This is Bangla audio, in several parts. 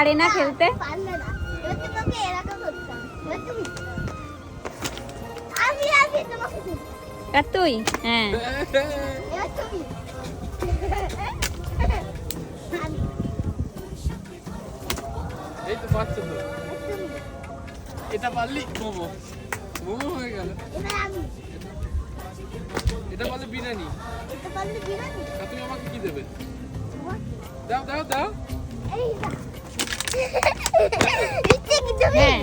পারে না খেলতে। আর তুই? হ্যাঁ। এটা পারলি মোমো। মোমো হয়ে গেল এটা পারলে বিরিয়ানি। এটা পারলে তুমি আমাকে কি দেবে? দাও দাও দাও। এই হ্যাঁ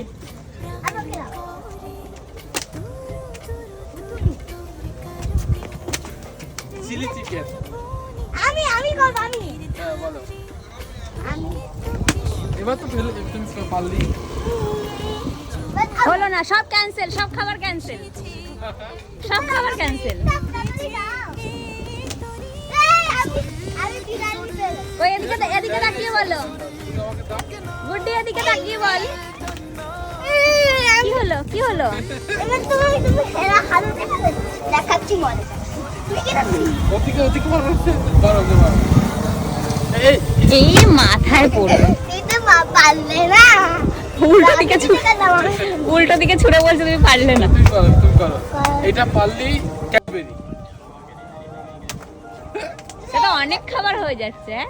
চিলি চিকেন আমি আমি করব আমি। বলো আমি। এবার তো ফেলে তুমি পারলি। হলো না সব ক্যান্সেল সব খাবার ক্যান্সেল সব খাবার ক্যান্সেল এদিকে এদিকে তাকিয়ে বলো। গুড্ডি এদিকে তাকিয়ে বল। কি হলো কি হলো? এবার তুমি তুমি হেরা হারু দেখাবে দেখাচ্ছি মজা। তুমি কি রাখবি ওদিকে ওদিকে মারো বারো ওকে এই এই মাথায় পড়ল এটা মা পারলে না। উল্টো দিকে। উল্টো ছুড়ে বলছে তুমি পারলে না। তুমি করো তুমি করো এটা পারলেই ক্যাডবেরি। সেটা অনেক খাবার হয়ে যাচ্ছে হ্যাঁ?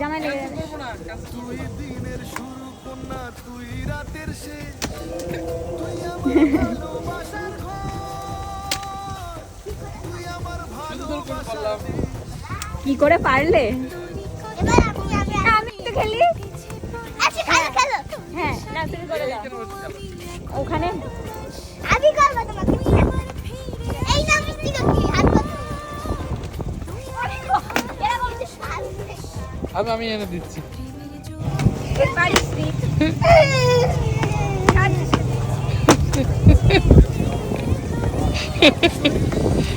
জামাই লেগে ক্যান্সেল যাবে করব না cancel করব না। সুন্দর করে পারলাম কি করে পারলে এবার আমি আমি আমি তো খেলি আচ্ছা খেলো খেলো হ্যাঁ না তুমি করে দাও? ওখানে আমি আমি এনে দিচ্ছি।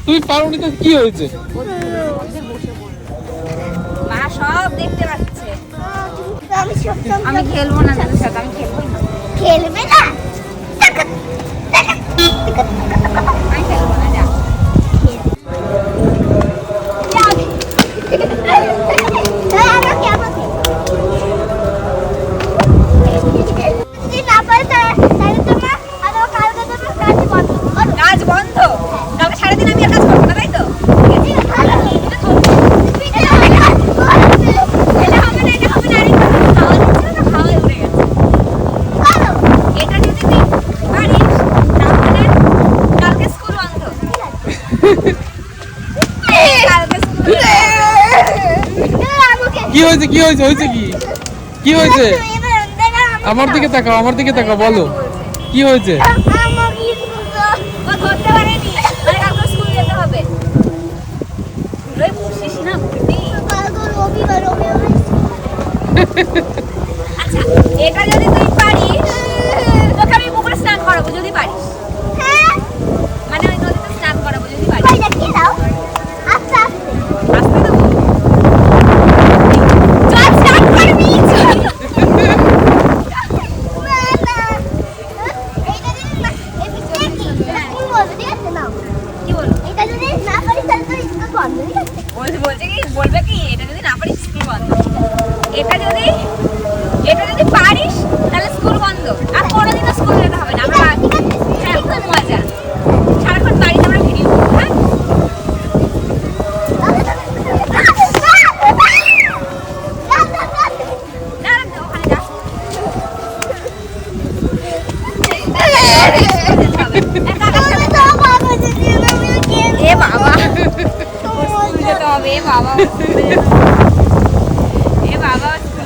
তুমি পারোনি তো কি হয়েছে? মা সব দেখতে পাচ্ছে। আমি খেলব না তোদের সাথে আমি খেলব না। খেলবে না? আমি খেলব না যা আমাকে আমাকে যদি না পারে তাহলে তাহলে তোমরা আরও কালকে তোমরা কাজ বন্ধ করো কাজ বন্ধ কালকে সারাদিন আমি আর কাজ করব না তাই তো এটা হবে না এটা হবে না আরেকটু খাওয়া দিচ্ছিল না খাওয়াই উঠে গেছে এটা যদি তুই পারিস তাহলে কালকে স্কুল বন্ধ কালকে স্কুল কি হয়েছে কি হয়েছে হয়েছে কি? কি হয়েছে? আমার দিকে তাকাও আমার দিকে তাকাও বলো। কি হয়েছে? আচ্ছা এটা যদি তুই পারিস তোকে আমি পুকুরে স্নান করাবো যদি পারিস মানে ওই নদীতে স্নান করাবো যদি পারিস আসতে দেবো চল স্নান করবি চল। কি বলব বলছে বলছে কি বলবে কি এটা যদি না পারিস স্কুল বন্ধ এটা যদি এটা যদি পারিস তাহলে স্কুল বন্ধ। আর কোনোদিনও স্কুল যেতে হবে না। আমরা হ্যাঁ খুব মজা। সারাক্ষণ বাড়িতে আমরা ভিডিও হ্যাঁ? বাবা। বাবা।